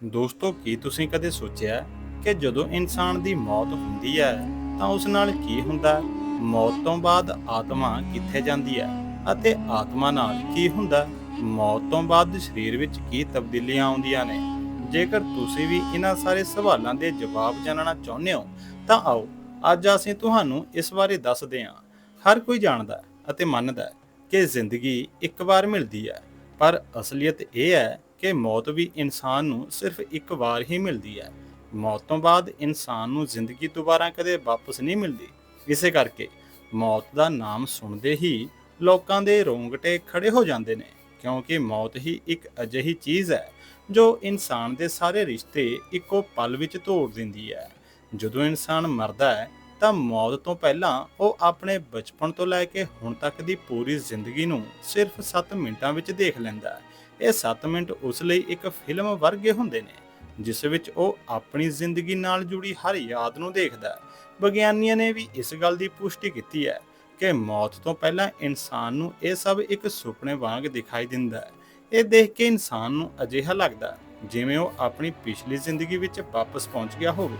ਦੋਸਤੋ, ਕੀ ਤੁਸੀਂ ਕਦੇ ਸੋਚਿਆ ਕਿ ਜਦੋਂ ਇਨਸਾਨ ਦੀ ਮੌਤ ਹੁੰਦੀ ਹੈ, ਤਾਂ ਉਸ ਨਾਲ ਕੀ ਹੁੰਦਾ? ਮੌਤ ਤੋਂ ਬਾਅਦ ਆਤਮਾ ਕਿੱਥੇ ਜਾਂਦੀ ਹੈ ਅਤੇ ਆਤਮਾ ਨਾਲ ਕੀ ਹੁੰਦਾ? ਮੌਤ ਤੋਂ ਬਾਅਦ ਸਰੀਰ ਵਿੱਚ ਕੀ ਤਬਦੀਲੀਆਂ ਆਉਂਦੀਆਂ ਨੇ? ਜੇਕਰ ਤੁਸੀਂ ਵੀ ਇਹਨਾਂ ਸਾਰੇ ਸਵਾਲਾਂ ਦੇ ਜਵਾਬ ਜਾਣਨਾ ਚਾਹੁੰਦੇ ਹੋ, ਤਾਂ ਆਓ, ਅੱਜ ਅਸੀਂ ਤੁਹਾਨੂੰ ਇਸ ਬਾਰੇ ਦੱਸਦੇ ਹਾਂ। ਹਰ ਕੋਈ ਜਾਣਦਾ ਅਤੇ ਮੰਨਦਾ ਕਿ ਜ਼ਿੰਦਗੀ ਇੱਕ ਵਾਰ ਮਿਲਦੀ ਹੈ, ਪਰ ਅਸਲੀਅਤ ਇਹ ਹੈ ਕਿ ਮੌਤ ਵੀ ਇਨਸਾਨ ਨੂੰ ਸਿਰਫ ਇੱਕ ਵਾਰ ਹੀ ਮਿਲਦੀ ਹੈ। ਮੌਤ ਤੋਂ ਬਾਅਦ ਇਨਸਾਨ ਨੂੰ ਜ਼ਿੰਦਗੀ ਦੁਬਾਰਾ ਕਦੇ ਵਾਪਸ ਨਹੀਂ ਮਿਲਦੀ। ਇਸੇ ਕਰਕੇ ਮੌਤ ਦਾ ਨਾਮ ਸੁਣਦੇ ਹੀ ਲੋਕਾਂ ਦੇ ਰੋਂਗਟੇ ਖੜੇ ਹੋ ਜਾਂਦੇ ਨੇ, ਕਿਉਂਕਿ ਮੌਤ ਹੀ ਇੱਕ ਅਜਿਹੀ ਚੀਜ਼ ਹੈ ਜੋ ਇਨਸਾਨ ਦੇ ਸਾਰੇ ਰਿਸ਼ਤੇ ਇੱਕੋ ਪਲ ਵਿੱਚ ਤੋੜ ਦਿੰਦੀ ਹੈ। ਜਦੋਂ ਇਨਸਾਨ ਮਰਦਾ ਹੈ, ਤਾਂ ਮੌਤ ਤੋਂ ਪਹਿਲਾਂ ਉਹ ਆਪਣੇ ਬਚਪਨ ਤੋਂ ਲੈ ਕੇ ਹੁਣ ਤੱਕ ਦੀ ਪੂਰੀ ਜ਼ਿੰਦਗੀ ਨੂੰ ਸਿਰਫ 7 ਮਿੰਟਾਂ ਵਿੱਚ ਦੇਖ ਲੈਂਦਾ ਹੈ। ਇਹ 7 ਮਿੰਟ ਉਸ ਲਈ ਇੱਕ ਫਿਲਮ ਵਰਗੇ ਹੁੰਦੇ ਨੇ, ਜਿਸ ਵਿੱਚ ਉਹ ਆਪਣੀ ਜ਼ਿੰਦਗੀ ਨਾਲ ਜੁੜੀ ਹਰ ਯਾਦ ਨੂੰ ਦੇਖਦਾ ਹੈ। ਵਿਗਿਆਨੀਆਂ ਨੇ ਵੀ ਇਸ ਗੱਲ ਦੀ ਪੁਸ਼ਟੀ ਕੀਤੀ ਹੈ ਕਿ ਮੌਤ ਤੋਂ ਪਹਿਲਾਂ ਇਨਸਾਨ ਨੂੰ ਇਹ ਸਭ ਇੱਕ ਸੁਪਨੇ ਵਾਂਗ ਦਿਖਾਈ ਦਿੰਦਾ ਹੈ। ਇਹ ਦੇਖ ਕੇ ਇਨਸਾਨ ਨੂੰ ਅਜਿਹਾ ਲੱਗਦਾ ਜਿਵੇਂ ਉਹ ਆਪਣੀ ਪਿਛਲੀ ਜ਼ਿੰਦਗੀ ਵਿੱਚ ਵਾਪਸ ਪਹੁੰਚ ਗਿਆ ਹੋਵੇ।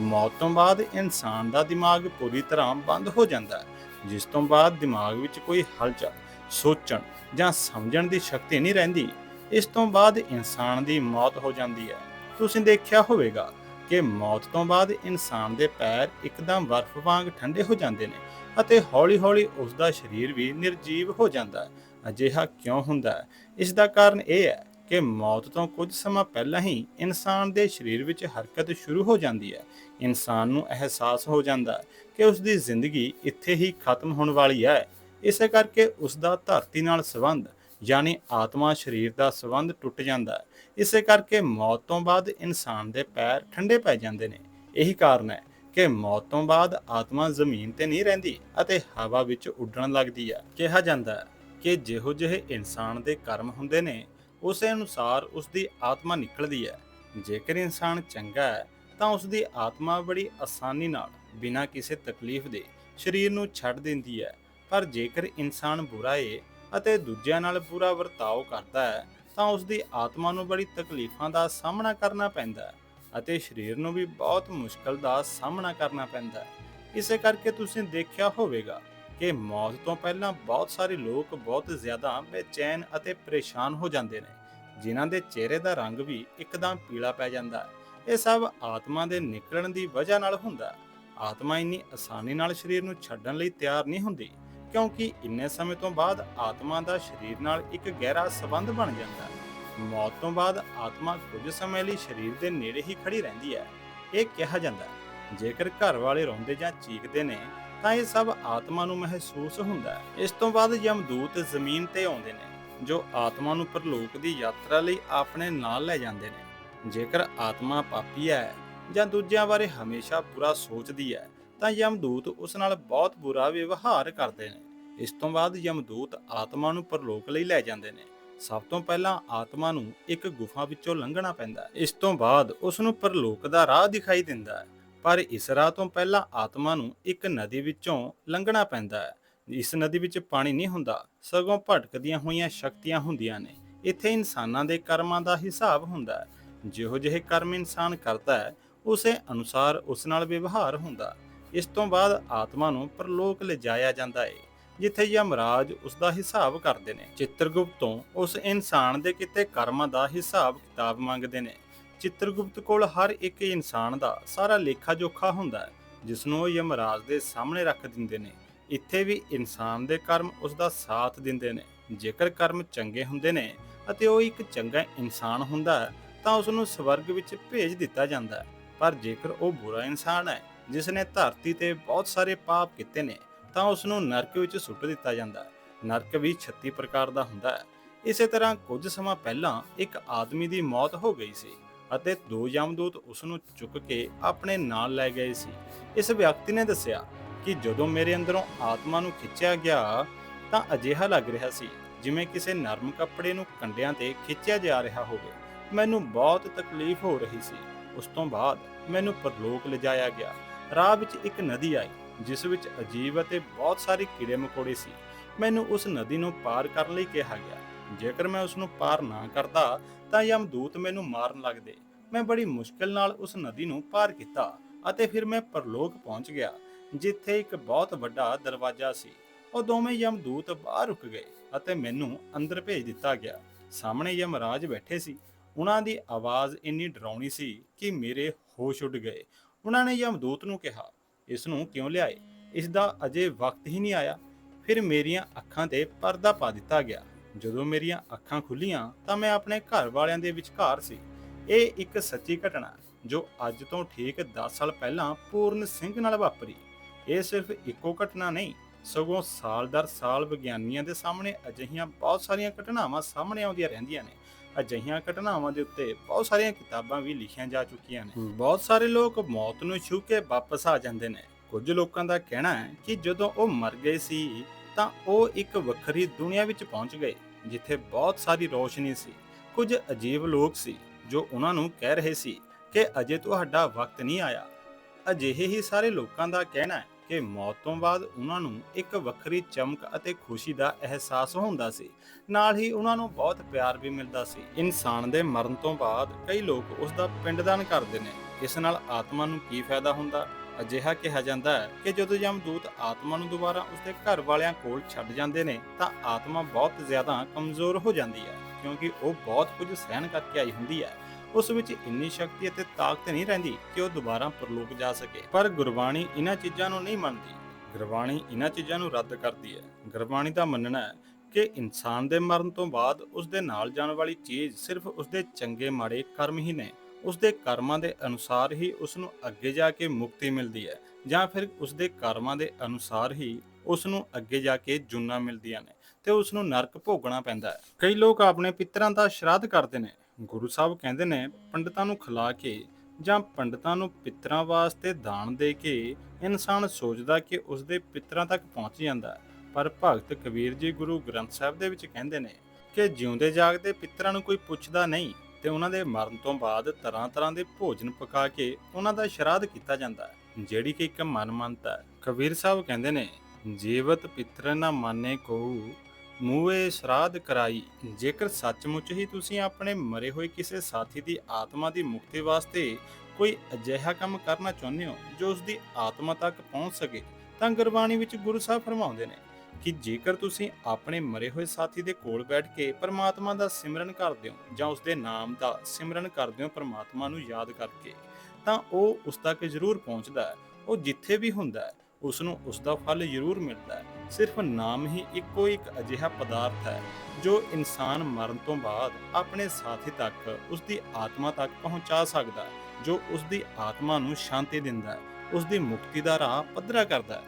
ਮੌਤ ਤੋਂ ਬਾਅਦ ਇਨਸਾਨ ਦਾ ਦਿਮਾਗ ਪੂਰੀ ਤਰ੍ਹਾਂ ਬੰਦ ਹੋ ਜਾਂਦਾ ਹੈ, ਜਿਸ ਤੋਂ ਬਾਅਦ ਦਿਮਾਗ ਵਿੱਚ ਕੋਈ ਹਲਚਲ ਸੋਚਣ ਜਾਂ ਸਮਝਣ ਦੀ ਸ਼ਕਤੀ ਨਹੀਂ ਰਹਿੰਦੀ, ਇਸ ਤੋਂ ਬਾਅਦ ਇਨਸਾਨ ਦੀ ਮੌਤ ਹੋ ਜਾਂਦੀ ਹੈ। ਤੁਸੀਂ ਦੇਖਿਆ ਹੋਵੇਗਾ ਕਿ ਮੌਤ ਤੋਂ ਬਾਅਦ ਇਨਸਾਨ ਦੇ ਪੈਰ ਇੱਕਦਮ ਬਰਫ਼ ਵਾਂਗ ਠੰਡੇ ਹੋ ਜਾਂਦੇ ਨੇ ਅਤੇ ਹੌਲੀ-ਹੌਲੀ ਉਸ ਦਾ ਸਰੀਰ ਵੀ ਨਿਰਜੀਵ ਹੋ ਜਾਂਦਾ ਹੈ। ਅਜਿਹਾ ਕਿਉਂ ਹੁੰਦਾ ਹੈ? ਇਸ ਦਾ ਕਾਰਨ ਇਹ ਹੈ ਕਿ ਮੌਤ ਤੋਂ ਕੁਝ ਸਮਾਂ ਪਹਿਲਾਂ ਹੀ ਇਨਸਾਨ ਦੇ ਸਰੀਰ ਵਿੱਚ ਹਰਕਤ ਸ਼ੁਰੂ ਹੋ ਜਾਂਦੀ ਹੈ। ਇਨਸਾਨ ਨੂੰ ਅਹਿਸਾਸ ਹੋ ਜਾਂਦਾ ਹੈ ਕਿ ਉਸ ਦੀ ਜ਼ਿੰਦਗੀ ਇੱਥੇ ਹੀ ਖਤਮ ਹੋਣ ਵਾਲੀ ਹੈ। ਇਸੇ ਕਰਕੇ ਉਸ ਦਾ ਧਰਤੀ ਨਾਲ ਸੰਬੰਧ, ਯਾਨੀ ਆਤਮਾ ਸਰੀਰ ਦਾ ਸੰਬੰਧ ਟੁੱਟ ਜਾਂਦਾ ਹੈ। ਇਸੇ ਕਰਕੇ ਮੌਤ ਤੋਂ ਬਾਅਦ ਇਨਸਾਨ ਦੇ ਪੈਰ ਠੰਡੇ ਪੈ ਜਾਂਦੇ ਨੇ। ਇਹੀ ਕਾਰਨ ਹੈ ਕਿ ਮੌਤ ਤੋਂ ਬਾਅਦ ਆਤਮਾ ਜ਼ਮੀਨ ਤੇ ਨਹੀਂ ਰਹਿੰਦੀ ਅਤੇ ਹਵਾ ਵਿੱਚ ਉੱਡਣ ਲੱਗਦੀ ਹੈ। ਕਿਹਾ ਜਾਂਦਾ ਹੈ ਕਿ ਜਿਹੋ ਜਿਹੇ ਇਨਸਾਨ ਦੇ ਕਰਮ ਹੁੰਦੇ ਨੇ, ਉਸੇ ਅਨੁਸਾਰ ਉਸ ਦੀ ਆਤਮਾ ਨਿਕਲਦੀ ਹੈ। ਜੇਕਰ ਇਨਸਾਨ ਚੰਗਾ ਹੈ, ਤਾਂ ਉਸ ਦੀ ਆਤਮਾ ਬੜੀ ਆਸਾਨੀ ਨਾਲ ਬਿਨਾਂ ਕਿਸੇ ਤਕਲੀਫ ਦੇ ਸਰੀਰ ਨੂੰ ਛੱਡ ਦਿੰਦੀ ਹੈ। ਪਰ ਜੇਕਰ ਇਨਸਾਨ ਬੁਰਾ ਏ ਅਤੇ ਦੂਜਿਆਂ ਨਾਲ ਬੁਰਾ ਵਰਤਾਓ ਕਰਦਾ ਹੈ, ਤਾਂ ਉਸ ਦੀ ਆਤਮਾ ਨੂੰ ਬੜੀ ਤਕਲੀਫਾਂ ਦਾ ਸਾਹਮਣਾ ਕਰਨਾ ਪੈਂਦਾ ਹੈ ਅਤੇ ਸਰੀਰ ਨੂੰ ਵੀ ਬਹੁਤ ਮੁਸ਼ਕਲ ਦਾ ਸਾਹਮਣਾ ਕਰਨਾ ਪੈਂਦਾ ਹੈ। ਇਸੇ ਕਰਕੇ ਤੁਸੀਂ ਦੇਖਿਆ ਹੋਵੇਗਾ ਕਿ ਮੌਤ ਤੋਂ ਪਹਿਲਾਂ ਬਹੁਤ ਸਾਰੇ ਲੋਕ ਬਹੁਤ ਜ਼ਿਆਦਾ ਬੇਚੈਨ ਅਤੇ ਪਰੇਸ਼ਾਨ ਹੋ ਜਾਂਦੇ ਨੇ, ਜਿਨ੍ਹਾਂ ਦੇ ਚਿਹਰੇ ਦਾ ਰੰਗ ਵੀ ਇੱਕਦਮ ਪੀਲਾ ਪੈ ਜਾਂਦਾ ਹੈ। ਇਹ ਸਭ ਆਤਮਾ ਦੇ ਨਿਕਲਣ ਦੀ ਵਜ੍ਹਾ ਨਾਲ ਹੁੰਦਾ ਆਤਮਾ ਇੰਨੀ ਆਸਾਨੀ ਨਾਲ ਸਰੀਰ ਨੂੰ ਛੱਡਣ ਲਈ ਤਿਆਰ ਨਹੀਂ ਹੁੰਦੀ ਕਿਉਂਕਿ ਇੰਨੇ ਸਮੇਂ ਤੋਂ ਬਾਅਦ ਆਤਮਾ ਦਾ ਸਰੀਰ ਨਾਲ ਇੱਕ ਗਹਿਰਾ ਸੰਬੰਧ ਬਣ ਜਾਂਦਾ ਹੈ। ਮੌਤ ਤੋਂ ਬਾਅਦ ਆਤਮਾ ਕੁਝ ਸਮੇਂ ਲਈ ਸਰੀਰ ਦੇ ਨੇੜੇ ਹੀ ਖੜੀ ਰਹਿੰਦੀ ਹੈ। ਇਹ ਕਿਹਾ ਜਾਂਦਾ ਹੈ। ਜੇਕਰ ਘਰ ਵਾਲੇ ਰੋਂਦੇ ਜਾਂ ਚੀਕਦੇ ਨੇ, ਤਾਂ ਇਹ ਸਭ ਆਤਮਾ ਨੂੰ ਮਹਿਸੂਸ ਹੁੰਦਾ ਹੈ। ਇਸ ਤੋਂ ਬਾਅਦ ਯਮਦੂਤ ਜ਼ਮੀਨ ਤੇ ਆਉਂਦੇ ਨੇ, ਜੋ ਆਤਮਾ ਨੂੰ ਪਰਲੋਕ ਦੀ ਯਾਤਰਾ ਲਈ ਆਪਣੇ ਨਾਲ ਲੈ ਜਾਂਦੇ ਨੇ। ਜੇਕਰ ਆਤਮਾ ਪਾਪੀ ਹੈ ਜਾਂ ਦੂਜਿਆਂ ਬਾਰੇ ਹਮੇਸ਼ਾ ਬੁਰਾ ਸੋਚਦੀ ਹੈ ਤਾਂ ਯਮਦੂਤ ਉਸ ਨਾਲ ਬਹੁਤ ਬੁਰਾ ਵਿਵਹਾਰ ਕਰਦੇ ਨੇ। ਇਸ ਤੋਂ ਬਾਅਦ ਯਮਦੂਤ ਆਤਮਾ ਨੂੰ ਪਰਲੋਕ ਲਈ ਲੈ ਜਾਂਦੇ ਨੇ। ਸਭ ਤੋਂ ਪਹਿਲਾਂ ਆਤਮਾ ਨੂੰ ਇੱਕ ਗੁਫਾ ਵਿੱਚੋਂ ਲੰਘਣਾ ਪੈਂਦਾ ਹੈ। ਇਸ ਤੋਂ ਬਾਅਦ ਉਸ ਨੂੰ ਪਰਲੋਕ ਦਾ ਰਾਹ ਦਿਖਾਈ ਦਿੰਦਾ ਹੈ। ਪਰ ਇਸ ਰਾਹ ਤੋਂ ਪਹਿਲਾਂ ਆਤਮਾ ਨੂੰ ਇੱਕ ਨਦੀ ਵਿੱਚੋਂ ਲੰਘਣਾ ਪੈਂਦਾ ਹੈ। ਇਸ ਨਦੀ ਵਿੱਚ ਪਾਣੀ ਨਹੀਂ ਹੁੰਦਾ। ਸਗੋਂ ਭਟਕਦੀਆਂ ਹੋਈਆਂ ਸ਼ਕਤੀਆਂ ਹੁੰਦੀਆਂ ਨੇ। ਇੱਥੇ ਇਨਸਾਨਾਂ ਦੇ ਕਰਮਾਂ ਦਾ ਹਿਸਾਬ ਹੁੰਦਾ ਹੈ। ਜਿਹੋ ਜਿਹੇ ਕਰਮ ਇਨਸਾਨ ਕਰਦਾ ਹੈ, ਉਸੇ ਅਨੁਸਾਰ ਉਸ ਨਾਲ ਵਿਵਹਾਰ ਹੁੰਦਾ ਇਸ ਤੋਂ ਬਾਅਦ ਆਤਮਾ ਨੂੰ ਪਰਲੋਕ ਲਿਜਾਇਆ ਜਾਂਦਾ ਹੈ ਜਿੱਥੇ ਯਮਰਾਜ ਉਸ ਦਾ ਹਿਸਾਬ ਕਰਦੇ ਨੇ। ਚਿੱਤਰਗੁਪਤ ਤੋਂ ਉਸ ਇਨਸਾਨ ਦੇ ਕਿਤੇ ਕਰਮਾਂ ਦਾ ਹਿਸਾਬ ਕਿਤਾਬ ਮੰਗਦੇ ਨੇ। ਚਿੱਤਰਗੁਪਤ ਕੋਲ ਹਰ ਇੱਕ ਇਨਸਾਨ ਦਾ ਸਾਰਾ ਲੇਖਾ ਜੋਖਾ ਹੁੰਦਾ ਹੈ ਜਿਸ ਨੂੰ ਉਹ ਯਮਰਾਜ ਦੇ ਸਾਹਮਣੇ ਰੱਖ ਦਿੰਦੇ ਨੇ। ਇੱਥੇ ਵੀ ਇਨਸਾਨ ਦੇ ਕਰਮ ਉਸ ਦਾ ਸਾਥ ਦਿੰਦੇ ਨੇ। ਜੇਕਰ ਕਰਮ ਚੰਗੇ ਹੁੰਦੇ ਨੇ ਅਤੇ ਉਹ ਇੱਕ ਚੰਗਾ ਇਨਸਾਨ ਹੁੰਦਾ ਤਾਂ ਉਸ ਨੂੰ ਸਵਰਗ ਵਿੱਚ ਭੇਜ ਦਿੱਤਾ ਜਾਂਦਾ ਹੈ। ਪਰ ਜੇਕਰ ਉਹ ਬੁਰਾ ਇਨਸਾਨ ਹੈ ਜਿਸ ਨੇ ਧਰਤੀ ਤੇ ਬਹੁਤ ਸਾਰੇ ਪਾਪ ਕੀਤੇ ਨੇ, ਤਾਂ ਉਸ ਨੂੰ ਨਰਕ ਵਿੱਚ ਸੁੱਟ ਦਿੱਤਾ ਜਾਂਦਾ ਹੈ। ਨਰਕ ਵੀ 36 ਪ੍ਰਕਾਰ ਦਾ ਹੁੰਦਾ ਹੈ। ਇਸੇ ਤਰ੍ਹਾਂ ਕੁਝ ਸਮਾਂ ਪਹਿਲਾਂ ਇੱਕ ਆਦਮੀ ਦੀ ਮੌਤ ਹੋ ਗਈ ਸੀ ਅਤੇ ਦੋ ਯਮਦੂਤ ਉਸ ਨੂੰ ਚੁੱਕ ਕੇ ਆਪਣੇ ਨਾਲ ਲੈ ਗਏ ਸੀ। ਇਸ ਵਿਅਕਤੀ ਨੇ ਦੱਸਿਆ ਕਿ ਜਦੋਂ ਮੇਰੇ ਅੰਦਰੋਂ ਆਤਮਾ ਨੂੰ ਖਿੱਚਿਆ ਗਿਆ, ਤਾਂ ਅਜਿਹਾ ਲੱਗ ਰਿਹਾ ਸੀ ਜਿਵੇਂ ਕਿਸੇ ਨਰਮ ਕੱਪੜੇ ਨੂੰ ਕੰਡਿਆਂ ਤੇ ਖਿੱਚਿਆ ਜਾ ਰਿਹਾ ਹੋਵੇ। ਮੈਨੂੰ ਬਹੁਤ ਤਕਲੀਫ ਹੋ ਰਹੀ ਸੀ। ਉਸ ਤੋਂ ਬਾਅਦ ਮੈਨੂੰ ਪਰਲੋਕ ਲਿਜਾਇਆ ਗਿਆ। ਰਾਹ ਵਿੱਚ ਇੱਕ ਨਦੀ ਆਈ, ਜਿਸ ਵਿੱਚ ਅਜੀਬ ਅਤੇ ਬਹੁਤ ਸਾਰੇ ਕੀੜੇ ਮਕੌੜੇ ਸੀ। ਮੈਨੂੰ ਉਸ ਨਦੀ ਨੂੰ ਪਾਰ ਕਰਨ ਲਈ ਕਿਹਾ ਗਿਆ। ਜੇਕਰ ਮੈਂ ਉਸ ਨੂੰ ਪਾਰ ਨਾ ਕਰਦਾ, ਤਾਂ ਯਮਦੂਤ ਮੈਨੂੰ ਮਾਰਨ ਲੱਗਦੇ। ਮੈਂ ਬੜੀ ਮੁਸ਼ਕਲ ਨਾਲ ਉਸ ਨਦੀ ਨੂੰ ਪਾਰ ਕੀਤਾ ਅਤੇ ਫਿਰ ਮੈਂ ਪਰਲੋਕ ਪਹੁੰਚ ਗਿਆ, ਜਿੱਥੇ ਇੱਕ ਬਹੁਤ ਵੱਡਾ ਦਰਵਾਜ਼ਾ ਸੀ। ਉਹ ਦੋਵੇਂ ਯਮਦੂਤ ਬਾਹਰ ਰੁਕ ਗਏ ਅਤੇ ਮੈਨੂੰ ਅੰਦਰ ਭੇਜ ਦਿੱਤਾ ਗਿਆ। ਸਾਹਮਣੇ ਯਮਰਾਜ ਬੈਠੇ ਸੀ। ਉਹਨਾਂ ਦੀ ਆਵਾਜ਼ ਇੰਨੀ ਡਰਾਉਣੀ ਸੀ ਕਿ ਮੇਰੇ ਹੋਸ਼ ਉੱਡ ਗਏ। ਉਹਨਾਂ ਨੇ ਯਮਦੂਤ ਨੂੰ ਕਿਹਾ ਇਸ ਨੂੰ ਕਿਉਂ ਲਿਆਏ? ਇਸ ਦਾ ਅਜੇ ਵਕਤ ਹੀ ਨਹੀਂ ਆਇਆ। ਫਿਰ ਮੇਰੀਆਂ ਅੱਖਾਂ ਤੇ ਪਰਦਾ ਪਾ ਦਿੱਤਾ ਗਿਆ। ਜਦੋਂ ਮੇਰੀਆਂ ਅੱਖਾਂ ਖੁੱਲੀਆਂ ਤਾਂ ਮੈਂ ਆਪਣੇ ਘਰ ਵਾਲਿਆਂ ਦੇ ਵਿਚਕਾਰ ਸੀ। ਇਹ ਇੱਕ ਸੱਚੀ ਘਟਨਾ ਜੋ ਅੱਜ ਤੋਂ ਠੀਕ 10 ਸਾਲ ਪਹਿਲਾਂ ਪੂਰਨ ਸਿੰਘ ਨਾਲ ਵਾਪਰੀ। ਇਹ ਸਿਰਫ ਇੱਕੋ ਘਟਨਾ ਨਹੀਂ, ਸਗੋਂ ਸਾਲ ਦਰ ਸਾਲ ਵਿਗਿਆਨੀਆਂ ਦੇ ਸਾਹਮਣੇ ਅਜਿਹੀਆਂ ਬਹੁਤ ਸਾਰੀਆਂ ਘਟਨਾਵਾਂ ਸਾਹਮਣੇ ਆਉਂਦੀਆਂ ਰਹਿੰਦੀਆਂ ਨੇ। ਅਜਿਹੀਆਂ ਘਟਨਾਵਾਂ ਦੇ ਉੱਤੇ ਬਹੁਤ ਸਾਰੀਆਂ ਕਿਤਾਬਾਂ ਵੀ ਲਿਖੀਆਂ ਜਾ ਚੁੱਕੀਆਂ ਨੇ। ਬਹੁਤ ਸਾਰੇ ਲੋਕ ਮੌਤ ਨੂੰ ਛੂ ਕੇ ਵਾਪਸ ਆ ਜਾਂਦੇ ਨੇ। ਕੁਝ ਲੋਕਾਂ ਦਾ ਕਹਿਣਾ ਹੈ ਕਿ ਜਦੋਂ ਉਹ ਮਰ ਗਏ ਸੀ, ਤਾਂ ਉਹ ਇੱਕ ਵੱਖਰੀ ਦੁਨੀਆ ਵਿੱਚ ਪਹੁੰਚ ਗਏ, ਜਿੱਥੇ ਬਹੁਤ ਸਾਰੀ ਰੋਸ਼ਨੀ ਸੀ। ਕੁਝ ਅਜੀਬ ਲੋਕ ਸੀ, ਜੋ ਉਹਨਾਂ ਨੂੰ ਕਹਿ ਰਹੇ ਸੀ ਕਿ ਅਜੇ ਤੁਹਾਡਾ ਵਕਤ ਨਹੀਂ ਆਇਆ। ਅਜਿਹੇ ਹੀ ਸਾਰੇ ਲੋਕਾਂ ਦਾ ਕਹਿਣਾ ਹੈ ਕਿ ਮੌਤ ਤੋਂ ਬਾਅਦ ਉਹਨਾਂ ਨੂੰ ਇੱਕ ਵੱਖਰੀ ਚਮਕ ਅਤੇ ਖੁਸ਼ੀ ਦਾ ਅਹਿਸਾਸ ਹੁੰਦਾ ਸੀ। ਨਾਲ ਹੀ ਉਹਨਾਂ ਨੂੰ ਬਹੁਤ ਪਿਆਰ ਵੀ ਮਿਲਦਾ ਸੀ। ਇਨਸਾਨ ਦੇ ਮਰਨ ਤੋਂ ਬਾਅਦ ਕਈ ਲੋਕ ਉਸ ਦਾ ਪਿੰਡਦਾਨ ਕਰਦੇ ਨੇ। ਇਸ ਨਾਲ ਆਤਮਾ ਨੂੰ ਕੀ ਫਾਇਦਾ ਹੁੰਦਾ? ਅਜਿਹਾ ਕਿਹਾ ਜਾਂਦਾ ਹੈ ਕਿ ਜਦੋਂ ਯਮਦੂਤ ਆਤਮਾ ਨੂੰ ਦੁਬਾਰਾ ਉਸਦੇ ਘਰ ਵਾਲਿਆਂ ਕੋਲ ਛੱਡ ਜਾਂਦੇ ਨੇ, ਤਾਂ ਆਤਮਾ ਬਹੁਤ ਜ਼ਿਆਦਾ ਕਮਜ਼ੋਰ ਹੋ ਜਾਂਦੀ ਹੈ, ਕਿਉਂਕਿ ਉਹ ਬਹੁਤ ਕੁਝ ਸਹਿਣ ਕਰਕੇ ਆਈ ਹੁੰਦੀ ਹੈ। ਉਸ ਵਿੱਚ ਇੰਨੀ ਸ਼ਕਤੀ ਅਤੇ ਤਾਕਤ ਨਹੀਂ ਰਹਿੰਦੀ ਕਿ ਉਹ ਦੁਬਾਰਾ ਪਰਲੋਕ ਜਾ ਸਕੇ। ਪਰ ਗੁਰਬਾਣੀ ਇਹਨਾਂ ਚੀਜ਼ਾਂ ਨੂੰ ਨਹੀਂ ਮੰਨਦੀ। ਗੁਰਬਾਣੀ ਇਹਨਾਂ ਚੀਜ਼ਾਂ ਨੂੰ ਰੱਦ ਕਰਦੀ ਹੈ। ਗੁਰਬਾਣੀ ਦਾ ਮੰਨਣਾ ਹੈ ਕਿ ਇਨਸਾਨ ਦੇ ਮਰਨ ਤੋਂ ਬਾਅਦ ਉਸ ਦੇ ਨਾਲ ਜਾਣ ਵਾਲੀ ਚੀਜ਼ ਸਿਰਫ ਉਸ ਦੇ ਚੰਗੇ ਮਾੜੇ ਕਰਮ ਹੀ ਨੇ। ਉਸ ਦੇ ਕਰਮਾਂ ਦੇ ਅਨੁਸਾਰ ਹੀ ਉਸ ਨੂੰ ਅੱਗੇ ਜਾ ਕੇ ਮੁਕਤੀ ਮਿਲਦੀ ਹੈ ਜਾਂ ਫਿਰ ਉਸ ਦੇ ਕਰਮਾਂ ਦੇ ਅਨੁਸਾਰ ਹੀ ਉਸ ਨੂੰ ਅੱਗੇ ਜਾ ਕੇ ਜੁਨਾ ਮਿਲਦੀਆਂ ਨੇ ਤੇ ਉਸ ਨੂੰ ਨਰਕ ਭੋਗਣਾ ਪੈਂਦਾ ਹੈ। ਕਈ ਲੋਕ ਆਪਣੇ ਪਿੱਤਰਾਂ ਦਾ ਸ਼ਰਾਧ ਕਰਦੇ ਨੇ। ਗੁਰੂ ਸਾਹਿਬ ਕਹਿੰਦੇ ਨੇ, ਪੰਡਤਾਂ ਨੂੰ ਖਿਲਾ ਕੇ ਜਾਂ ਪੰਡਤਾਂ ਨੂੰ ਪਿਤਰਾਂ ਵਾਸਤੇ ਦਾਨ ਦੇ ਕੇ ਇਨਸਾਨ ਸੋਚਦਾ ਕਿ ਉਸ ਦੇ ਪਿਤਰਾਂ ਤੱਕ ਪਹੁੰਚ ਜਾਂਦਾ ਪਰ ਭਗਤ ਕਬੀਰ ਜੀ ਗੁਰੂ ਗ੍ਰੰਥ ਸਾਹਿਬ ਦੇ ਵਿੱਚ ਕਹਿੰਦੇ ਨੇ ਕਿ ਜਿਉਂਦੇ ਜਾਗਦੇ ਪਿਤਰਾਂ ਨੂੰ ਕੋਈ ਪੁੱਛਦਾ ਨਹੀਂ ਤੇ ਉਹਨਾਂ ਦੇ ਮਰਨ ਤੋਂ ਬਾਅਦ ਤਰ੍ਹਾਂ ਤਰ੍ਹਾਂ ਦੇ ਭੋਜਨ ਪਕਾ ਕੇ ਉਹਨਾਂ ਦਾ ਸ਼ਰਾਧ ਕੀਤਾ ਜਾਂਦਾ ਹੈ, ਜਿਹੜੀ ਕਿ ਇੱਕ ਮਨਮੰਤ ਹੈ। ਕਬੀਰ ਸਾਹਿਬ ਕਹਿੰਦੇ ਨੇ, ਜੀਵਤ ਪਿਤਰ ਨਾ ਮਾਨੇ ਕੋ ਮੂਏ ਸ਼ਰਾਧ ਕਰਾਈ। ਜੇਕਰ ਸੱਚਮੁੱਚ ਹੀ ਤੁਸੀਂ ਆਪਣੇ ਮਰੇ ਹੋਏ ਕਿਸੇ ਸਾਥੀ ਦੀ ਆਤਮਾ ਦੀ ਮੁਕਤੀ ਵਾਸਤੇ ਕੋਈ ਅਜਿਹਾ ਕੰਮ ਕਰਨਾ ਚਾਹੁੰਦੇ ਹੋ, ਜੋ ਉਸ ਦੀ ਆਤਮਾ ਤੱਕ ਪਹੁੰਚ ਸਕੇ, ਤਾਂ ਗੁਰਬਾਣੀ ਵਿੱਚ ਗੁਰੂ ਸਾਹਿਬ ਫਰਮਾਉਂਦੇ ਨੇ ਕਿ ਜੇਕਰ ਤੁਸੀਂ ਆਪਣੇ ਮਰੇ ਹੋਏ ਸਾਥੀ ਦੇ ਕੋਲ ਬੈਠ ਕੇ ਪਰਮਾਤਮਾ ਦਾ ਸਿਮਰਨ ਕਰਦੇ ਹੋ ਜਾਂ ਉਸ ਦੇ ਨਾਮ ਦਾ ਸਿਮਰਨ ਕਰਦੇ ਹੋ ਪਰਮਾਤਮਾ ਨੂੰ ਯਾਦ ਕਰਕੇ, ਤਾਂ ਉਹ ਉਸ ਤੱਕ ਜ਼ਰੂਰ ਪਹੁੰਚਦਾ ਹੈ। ਉਹ ਜਿੱਥੇ ਵੀ ਹੁੰਦਾ ਹੈ ਉਸ ਨੂੰ ਉਸ ਦਾ ਫਲ ਜ਼ਰੂਰ ਮਿਲਦਾ ਹੈ। ਸਿਰਫ ਨਾਮ ਹੀ ਇੱਕੋ ਇੱਕ ਅਜਿਹਾ ਪਦਾਰਥ ਹੈ, ਜੋ ਇਨਸਾਨ ਮਰਨ ਤੋਂ ਬਾਅਦ ਆਪਣੇ ਸਾਥੀ ਤੱਕ ਉਸ ਦੀ ਆਤਮਾ ਤੱਕ ਪਹੁੰਚਾ ਸਕਦਾ ਹੈ, ਜੋ ਉਸ ਦੀ ਆਤਮਾ ਨੂੰ ਸ਼ਾਂਤੀ ਦਿੰਦਾ ਹੈ ਉਸ ਦੀ ਮੁਕਤੀ ਦਾ ਰਾਹ ਪੱਧਰਾ ਕਰਦਾ ਹੈ।